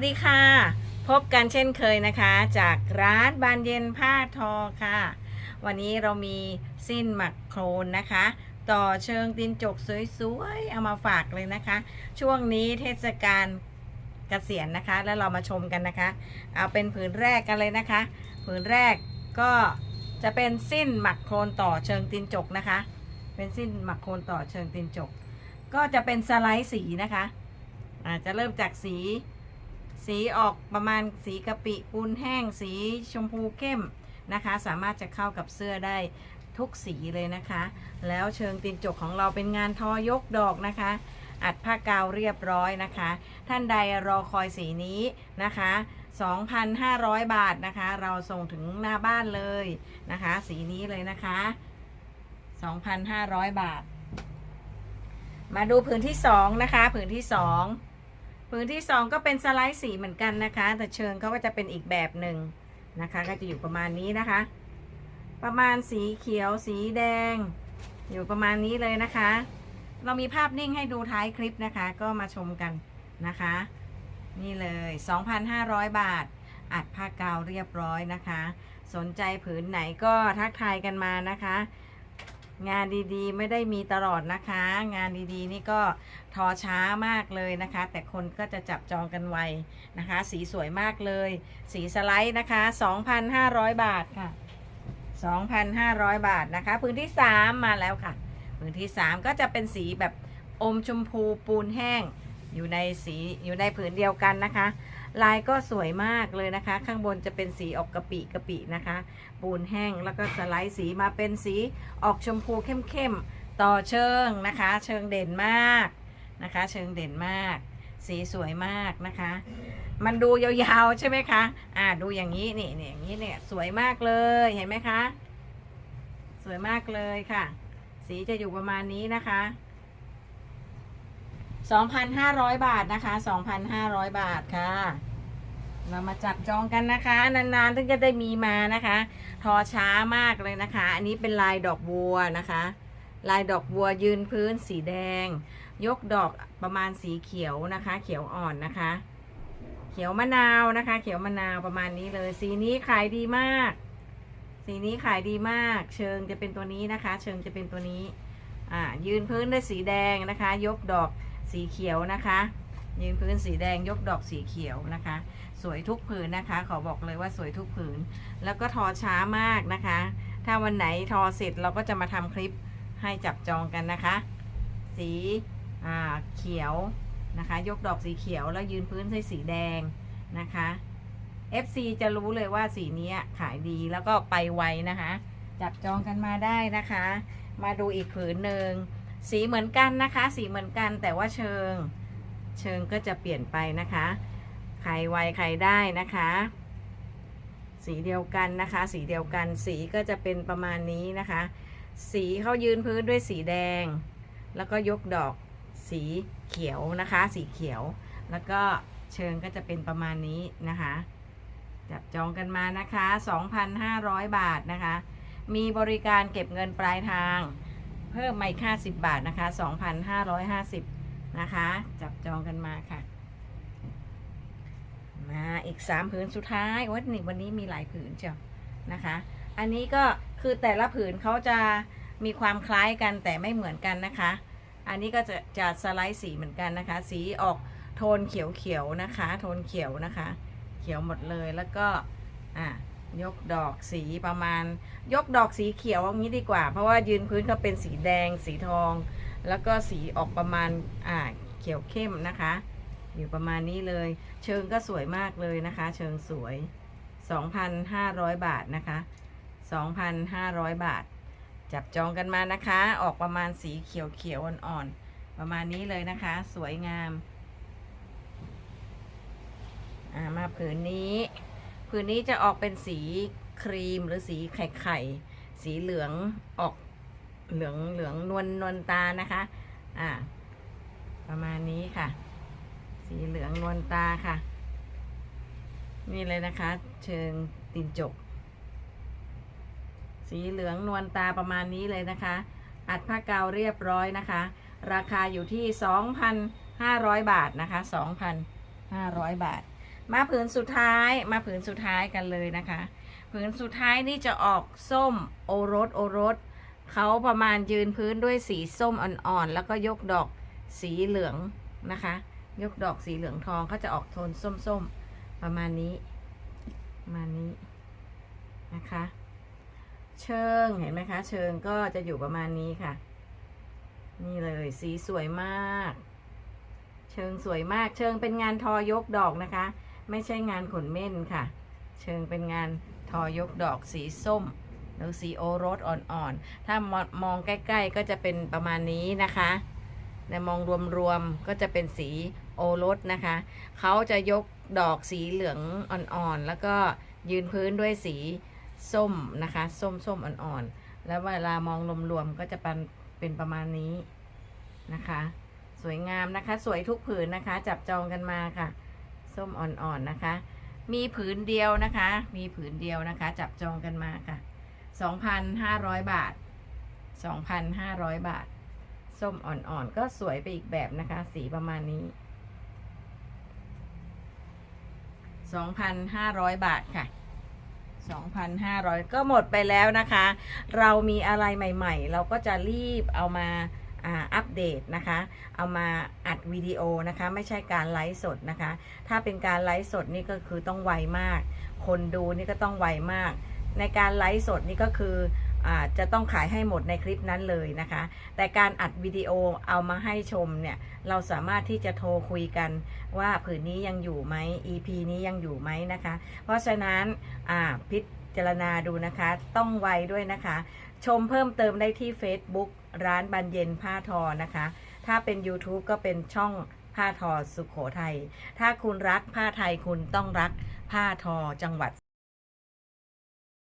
สวัสดีค่ะ พบกันเช่นเคยนะคะ จากร้านบานเย็นผ้าทอค่ะ วันนี้เรามีสิ้นหมักโครนนะคะ ต่อเชิงตินจกสวยๆ เอามาฝากเลยนะคะ ช่วงนี้เทศกาลเกษียณนะคะ แล้วเรามาชมกันนะคะ เอาเป็นผืนแรกกันเลยนะคะ ผืนแรกก็จะเป็นสิ้นหมักโครนต่อเชิงตินจกนะคะ เป็นสิ้นหมักโครนต่อเชิงตินจก ก็จะเป็นสไลด์สีนะคะอาจะเริ่มจากสี สีออกประมาณสีกะปิปูนแห้ง สีชมพูเข้มนะคะ สามารถจะเข้ากับเสื้อได้ทุกสีเลยนะคะ แล้วเชิงตีนจกของเราเป็นงานทอยกดอกนะคะ อัดผ้ากาวเรียบร้อยนะคะ ท่านใดรอคอยสีนี้นะคะ 2,500 บาทนะคะ เราส่งถึงหน้าบ้านเลยนะคะ สีนี้เลยนะคะ 2,500 บาท มาดูผืนที่ 2 นะคะ ผืนที่ 2 ผืนที่สองก็เป็นสไลด์สีเหมือนกันนะคะ แต่เชิงเขาก็จะเป็นอีกแบบหนึ่งนะคะ ก็จะอยู่ประมาณนี้นะคะ ประมาณสีเขียวสีแดง อยู่ประมาณนี้เลยนะคะ เรามีภาพนิ่งให้ดูท้ายคลิปนะคะ ก็มาชมกันนะคะ นี่เลย 2,500 บาท อัดผ้ากาวเรียบร้อยนะคะ สนใจผืนไหนก็ทักทายกันมานะคะ งานดีๆ ไม่ได้มีตลอดนะคะ งานดีๆ นี่ก็ทอช้ามากเลยนะคะ แต่คนก็จะจับจองกันไวนะคะ สีสวยมากเลย สีสไลด์นะคะ 2,500 บาทค่ะ 2,500 บาทนะคะ พื้นที่ 3 มาแล้วค่ะ พื้นที่ 3 ก็จะเป็นสีแบบอมชมพูปูนแห้งอยู่ในสีอยู่ในผืนเดียวกันนะคะ ลายก็สวยมากเลยนะคะ ข้างบนจะเป็นสีออกกะปิกะปินะคะ ปูนแห้งแล้วก็สไลด์สีมาเป็นสีออกชมพูเข้มๆ ต่อเชิงนะคะ เชิงเด่นมากนะคะ เชิงเด่นมาก สีสวยมากนะคะ มันดูยาวๆใช่ไหมคะ อ่าดูอย่างนี้นี่นี่อย่างนี้เนี่ยสวยมากเลยเห็นไหมคะ สวยมากเลยค่ะ สีจะอยู่ประมาณนี้นะคะ 2,500 บาทนะคะ 2,500 บาทค่ะ เรามาจับจองกันนะคะ นานๆถึงจะได้มีมานะคะ ทอช้ามากเลยนะคะ อันนี้เป็นลายดอกบัวนะคะ ลายดอกบัวยืนพื้นสีแดง ยกดอกประมาณสีเขียวนะคะ เขียวอ่อนนะคะ เขียวมะนาวนะคะ เขียวมะนาวประมาณนี้เลย สีนี้ขายดีมาก สีนี้ขายดีมาก เชิงจะเป็นตัวนี้นะคะ เชิงจะเป็นตัวนี้ อ่า ยืนพื้นด้วยสีแดงนะคะ ยกดอก สีเขียวนะคะ ยืนพื้นสีแดงยกดอกสีเขียวนะคะ สวยทุกผืนนะคะ ขอบอกเลยว่าสวยทุกผืน แล้วก็ทอช้ามากนะคะ ถ้าวันไหนทอเสร็จเราก็จะมาทำคลิปให้จับจองกันนะคะ สีอ่าเขียวนะคะ ยกดอกสีเขียวแล้วยืนพื้นด้สีแดงนะคะ FC จะรู้เลยว่าสีนี้ขายดีแล้วก็ไปไวนะคะ จับจองกันมาได้นะคะ มาดูอีกผืนหนึ่ง สีเหมือนกันนะคะ สีเหมือนกันแต่ว่าเชิง เชิงก็จะเปลี่ยนไปนะคะ ใครไวใครได้นะคะ สีเดียวกันนะคะ สีเดียวกัน สีก็จะเป็นประมาณนี้นะคะ สีเขายืนพื้นด้วยสีแดง แล้วก็ยกดอกสีเขียวนะคะ สีเขียว แล้วก็เชิงก็จะเป็นประมาณนี้นะคะ จับจองกันมานะคะ 2,500 บาทนะคะ มีบริการเก็บเงินปลายทาง เพิ่มมาอีก50บาทนะคะ 2,550 นะคะ จับจองกันมาค่ะ มาอีก 3 ผืนสุดท้ายวันนี้วันนี้มีหลายผืนเชียวนะคะ อันนี้ก็คือแต่ละผืนเขาจะมีความคล้ายกันแต่ไม่เหมือนกันนะคะ อันนี้ก็จะจะสไลด์สีเหมือนกันนะคะ สีออกโทนเขียวๆนะคะ โทนเขียวนะคะ เขียวหมดเลยแล้วก็อะ ยกดอกสีประมาณ ยกดอกสีเขียวอย่างนี้ดีกว่า เพราะว่ายืนพื้นเขาเป็นสีแดงสีทอง แล้วก็สีออกประมาณอ่าเขียวเข้มนะคะ อยู่ประมาณนี้เลย เชิงก็สวยมากเลยนะคะ เชิงสวย 2,500 บาทนะคะ 2,500 บาท จับจองกันมานะคะ ออกประมาณสีเขียวเขียวอ่อนๆประมาณนี้เลยนะคะ สวยงามอ่ามาผืนนี้ ผืนนี้จะออกเป็นสีครีมหรือสีไข่ไข่สีเหลืองออกเหลืองเหลืองนวลนวลตานะคะ อ่า ประมาณนี้ค่ะ สีเหลืองนวลตาค่ะ นี่เลยนะคะ เชิงตินจก สีเหลืองนวลตาประมาณนี้เลยนะคะ อัดผ้ากาวเรียบร้อยนะคะ ราคาอยู่ที่ 2,500 บาทนะคะ 2,500 บาท มาผืนสุดท้ายมาผืนสุดท้ายกันเลยนะคะ ผืนสุดท้ายนี่จะออกส้มโอรสโอรสเขาประมาณยืนพื้นด้วยสีส้มอ่อนๆแล้วก็ยกดอกสีเหลืองนะคะ ยกดอกสีเหลืองทองเขาจะออกโทนส้มๆ ประมาณนี้ประมาณนี้นะคะ เชิงเห็นไหมคะ เชิงก็จะอยู่ประมาณนี้ค่ะ นี่เลยสีสวยมาก เชิงสวยมากเชิงเป็นงานทอยกดอกนะคะ ไม่ใช่งานขนเม่นค่ะ เชิงเป็นงานทอยกดอกสีส้ม หรือสีโอรสอ่อนๆ ถ้ามมองใกล้ๆก็จะเป็นประมาณนี้นะคะแต่มองรวมๆก็จะเป็นสีโอรสนะคะ เขาจะยกดอกสีเหลืองอ่อนๆ แล้วก็ยืนพื้นด้วยสีส้มนะคะ ส้มส้มอ่อนๆ แล้วเวลามองรวมๆก็จะเป็นเป็นประมาณนี้นะคะ สวยงามนะคะ สวยทุกผืนนะคะ จับจองกันมาค่ะ ส้มอ่อนๆนะคะ มีผืนเดียวนะคะ มีผืนเดียวนะคะ จับจองกันมาค่ะ 2,500 บาท 2,500 บาท ส้มอ่อนๆ ก็สวยไปอีกแบบนะคะ สีประมาณนี้ 2,500 บาทค่ะ2,500 ก็หมดไปแล้วนะคะ เรามีอะไรใหม่ ๆ เราก็จะรีบเอามา อัปเดตนะคะ เอามาอัดวิดีโอนะคะ ไม่ใช่การไลฟ์สดนะคะ ถ้าเป็นการไลฟ์สดนี่ก็คือต้องไวมาก คนดูนี่ก็ต้องไวมาก ในการไลฟ์สดนี่ก็คือจะต้องขายให้หมดในคลิปนั้นเลยนะคะ แต่การอัดวิดีโอเอามาให้ชมเนี่ย เราสามารถที่จะโทรคุยกันว่าผืนนี้ยังอยู่ไหม EP นี้ยังอยู่ไหมนะคะ เพราะฉะนั้นพิจารณาดูนะคะ ต้องไวด้วยนะคะ ชมเพิ่มเติมได้ที่ Facebook ร้านบรรเย็นผ้าทอนะคะ ถ้าเป็น YouTube ก็เป็นช่องผ้าทอสุขโขทัย ถ้าคุณรักผ้าไทยคุณต้องรักผ้าทอจังหวัด